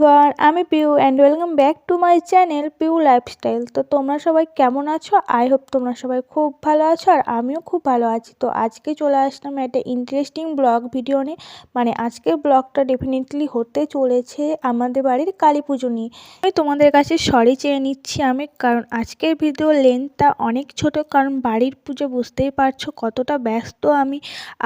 Everyone আমি Piu and welcome back to my channel Piu lifestyle তো তোমরা সবাই কেমন আছো? আই হোপ তোমরা সবাই খুব ভালো আছো আর আমিও খুব ভালো আছি। তো আজকে চলে আসলাম একটা ইন্টারেস্টিং ব্লগ ভিডিও নিয়ে। মানে আজকের ব্লগটা ডেফিনেটলি হতে চলেছে আমাদের বাড়ির কালী পুজো নিয়ে। আমি তোমাদের কাছে সরি চেয়ে নিচ্ছি আমি, কারণ আজকের ভিডিও লেন্থটা অনেক ছোট, কারণ বাড়ির পুজো বুঝতেই পারছ কতটা ব্যস্ত আমি।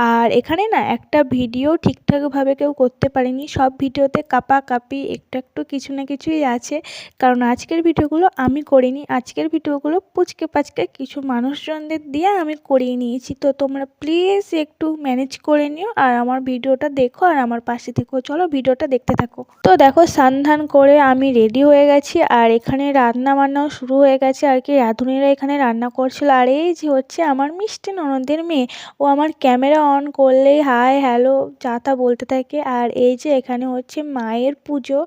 আর এখানে না একটা ভিডিও ঠিকঠাকভাবে কেউ করতে পারেনি, সব ভিডিওতে কাপা কাপি একটু একটু কিছু না কিছুই আছে। কারণ আজকের ভিডিওগুলো আমি করিনি। আজকের ভিডিওগুলো পুচকে পাচকে কিছু মানুষজনদের দিয়ে আমি করিয়ে নিয়েছি। তো তোমরা প্লিজ একটু ম্যানেজ করে নিও আর আমার ভিডিওটা দেখো আর আমার পাশে থেকো চলো ভিডিওটা দেখতে থাকো। তো দেখো সান্ধান করে আমি রেডি হয়ে গেছি আর এখানে রান্না বান্নাও শুরু হয়ে গেছে। আর কি রাঁধুনিরা এখানে রান্না করছিল। আর এই যে হচ্ছে আমার মিষ্টি ননদের মেয়ে। ও আমার ক্যামেরা অন করলেই হাই হ্যালো যা তা বলতে থাকে। আর এই যে এখানে হচ্ছে মায়ের পুজো।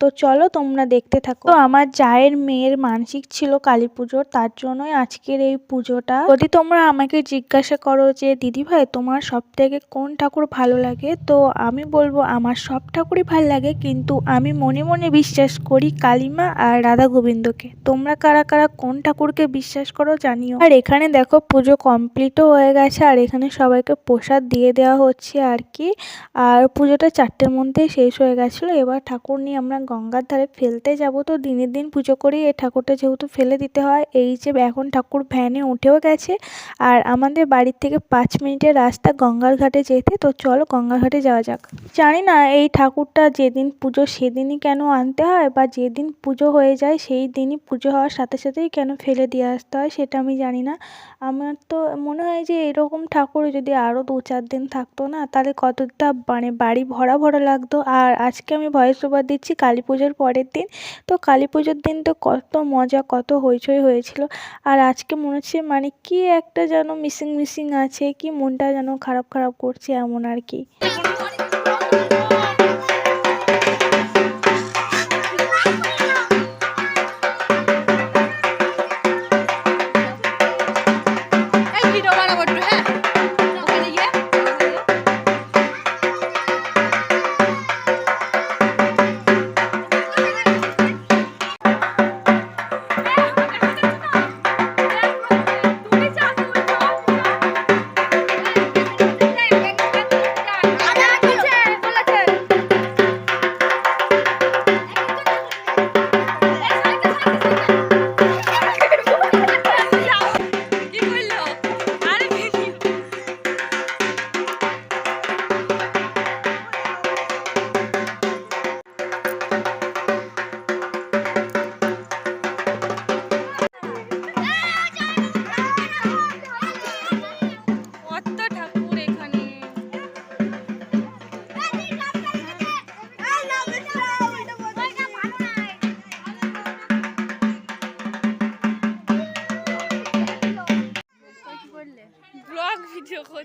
তো চলো তোমরা দেখতে থাকো। তো আমার জায়ের মেয়ের মানসিক ছিল কালী পুজোর, তার জন্যই আজকের এই পুজোটা। যদি তোমরা আমাকে জিজ্ঞাসা করো যে, দিদি ভাই, তোমার সব থেকে কোন ঠাকুর ভালো লাগে? তো আমি বলব, আমার সব ঠাকুরই ভালো লাগে, কিন্তু আমি মনে মনে বিশ্বাস করি কালিমা আর রাধা গোবিন্দকে। তোমরা কারা কারা কোন ঠাকুরকে বিশ্বাস করো জানিও। আর এখানে দেখো, পুজো কমপ্লিটও হয়ে গেছে, আর এখানে সবাইকে প্রসাদ দিয়ে দেওয়া হচ্ছে আর কি। আর পুজোটা চারটের মধ্যে শেষ হয়ে গেছিল, এবার ঠাকুর নিয়ে আমরা গঙ্গার ধারে ফেলতে যাব তো দিনের দিন পুজো করেই এই ঠাকুরটা যেহেতু ফেলে দিতে হয়, এই যে এখন ঠাকুর ভ্যানে উঠেও গেছে। আর আমাদের বাড়ির থেকে পাঁচ মিনিটের রাস্তা গঙ্গার ঘাটে যেতে, তো চলো গঙ্গার ঘাটে যাওয়া যাক। জানি না এই ঠাকুরটা যেদিন পুজো সেদিনই কেন আনতে হয় বা যেদিন পুজো হয়ে যায় সেই দিনই পুজো হওয়ার সাথে সাথেই কেন ফেলে দিয়ে আসতে হয় সেটা আমি জানি না। আমার তো মনে হয় যে এরকম ঠাকুর যদি আরও দু চার দিন থাকতো না, তাহলে কতটা মানে বাড়ি ভরা ভরা লাগতো। আর আজকে আমি ভয়েস ওভার দিচ্ছি, কালী পুজোর পরের দিন। তো কালী পুজোর দিন তো কত মজা, কত হইচই হয়েছিল। আর আজকে মনে হচ্ছে মানে কি একটা যেন মিসিং মিসিং আছে, কি মনটা যেন খারাপ খারাপ করছে এমন আর কি।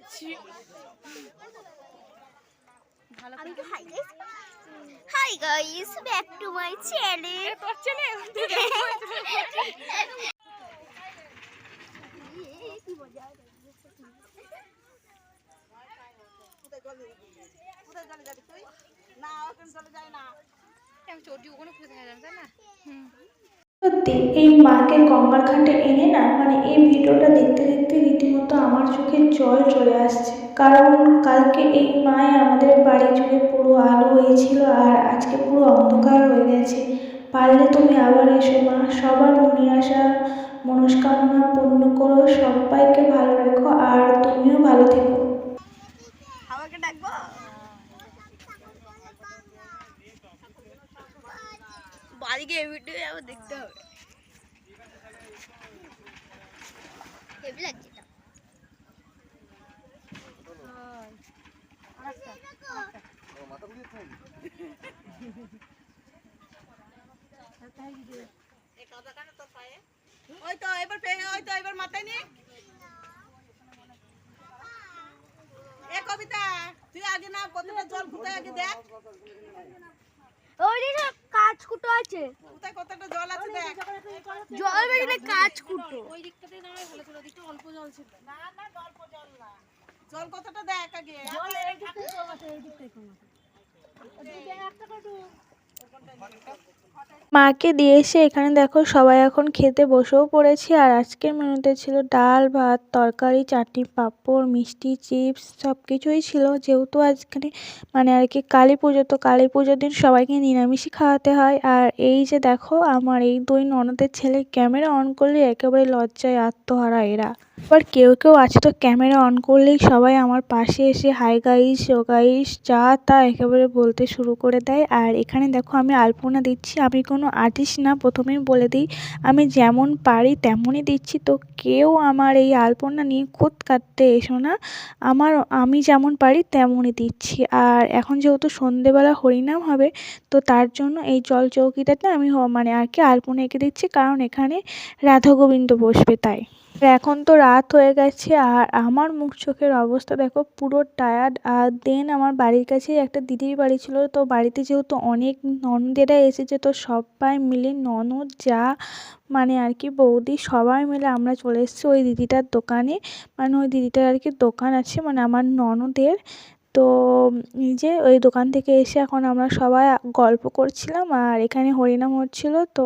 করছি। ভালো আমি তো hi guys hi guys back to my channel তোর চ্যানেল কি মজা আমি চটি ওখানে খুঁজে যাবে তাই না? সত্যি, এই মাকে গঙ্গার ঘাটে এনে না মানে এই ভিডিওটা দেখতে দেখতে রীতিমতো আমার চোখে জল চলে আসছে। কারণ কালকে এই মায় আমাদের বাড়ি জুড়ে পুরো আলো হয়েছিল আর আজকে পুরো অন্ধকার হয়ে গেছে। পারলে তুমি আবার এসো, মা। সবার মনের আশা, মনস্কামনা পূর্ণ করো। সবাইকে ভালো রেখো আর তুমিও ভালো থেকো। আমাকে ডাকবো? বাড়িকে এই ভিডিও আবার দেখতে হবে। ওই তো, এবার ওই তো, এবার মাথায় নি এ কবিতা, তুই আগে না কতটা জল কোথায় আগে দেখ। ওই দিকে কাজ কুটো আছে। কোথায় কতটা জল আছে দেখ। জল বেরিয়ে কাঁচকুটো। ওই দিকটাতে না ভালো ছিল ওদিকটা অল্প জল ছিল। না না অল্প জল না। জল কতটা দেখ আগে? জল এই দিকটাই কম আছে এই দিকটাই কম আছে মাকে দিয়ে এসে এখানে দেখো সবাই এখন খেতে বসেও পড়েছি। আর আজকের মেনুতে ছিল ডাল, ভাত, তরকারি, চাটনি, পাঁপড়, মিষ্টি, চিপস সব কিছুই ছিল। যেহেতু আজকে মানে আর কি কালী পুজো, তো কালী পুজোর দিন সবাইকে নিরামিষই খাওয়াতে হয়। আর এই যে দেখো আমার এই দুই ননদের ছেলে ক্যামেরা অন করলে একেবারে লজ্জায় আত্মহারা এরা। আবার কেউ কেউ আছে তো ক্যামেরা অন করলেই সবাই আমার পাশে এসে, হাই গাইস, ও গাইস, যা তা, একেবারে বলতে শুরু করে দেয়। আর এখানে দেখো আমি আলপনা দিচ্ছি। আমি কোনো আর্টিস্ট না, প্রথমেই বলে দিই, আমি যেমন পারি তেমনই দিচ্ছি তো কেউ আমার এই আলপনা নিয়ে খুঁত কাটতে এসো না। আমার, আমি যেমন পারি তেমনই দিচ্ছি। আর এখন যেহেতু সন্ধেবেলা হরিনাম হবে, তো তার জন্য এই জল চৌকিটাতে আমি মানে আর কি আলপনা এঁকে দিচ্ছি, কারণ এখানে রাধাগোবিন্দ বসবে তাই। এখন তো রাত হয়ে গেছে আর আমার মুখ চোখের অবস্থা দেখো পুরো টায়ার্ড আর দেন আমার বাড়ির কাছেই একটা দিদির বাড়ি ছিল। তো বাড়িতে যেহেতু অনেক ননদেরা এসেছে তো সবাই মিলে ননদ, যা মানে আর কি বৌদি সবাই মিলে আমরা চলে এসেছি ওই দিদিটার দোকানে। মানে ওই দিদিটার আর কি দোকান আছে মানে আমার ননদের। তো এই যে ওই দোকান থেকে এসে এখন আমরা সবাই গল্প করছিলাম আর এখানে হরিনাম হচ্ছিল। তো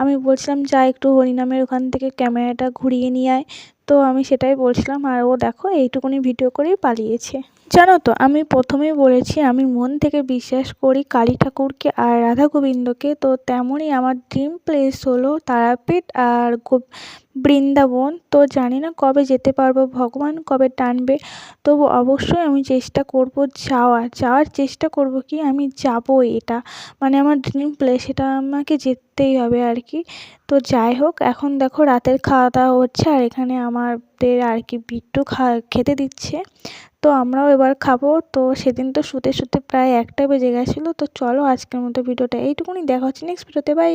আমি বলছিলাম, যা একটু হরিনামের ওখান থেকে ক্যামেরাটা ঘুরিয়ে নিয়ে আয়। তো আমি সেটাই বলছিলাম, আর ও দেখো এইটুকুনি ভিডিও করেই পালিয়েছে। জানো তো, আমি প্রথমেই বলেছি, আমি মন থেকে বিশ্বাস করি কালী ঠাকুরকে আর রাধা গোবিন্দকে। তো তেমনই আমার ড্রিম প্লেস হলো তারাপীঠ আর বৃন্দাবন। তো জানি না কবে যেতে পারব, ভগবান কবে টানবে। তবু অবশ্যই আমি চেষ্টা করব যাওয়ার। যাওয়ার চেষ্টা করব কি? আমি যাব এটা। মানে আমার ড্রিম প্লেস এটা আমাকে যেতেই হবে আর কি। তো যাই হোক, এখন দেখো রাতের খাওয়া দাওয়া হচ্ছে আর এখানে আমাদের আর কি বিট্টু খা, খেতে দিচ্ছে। তো আমরাও এবার খাব। তো সেদিন তো শুতে শুতে প্রায় একটা বেজে গেছিল। তো চলো আজকের মতো ভিডিওটা এইটুকুনি দেখা হচ্ছে নেক্সট ভিডিওতে। বাই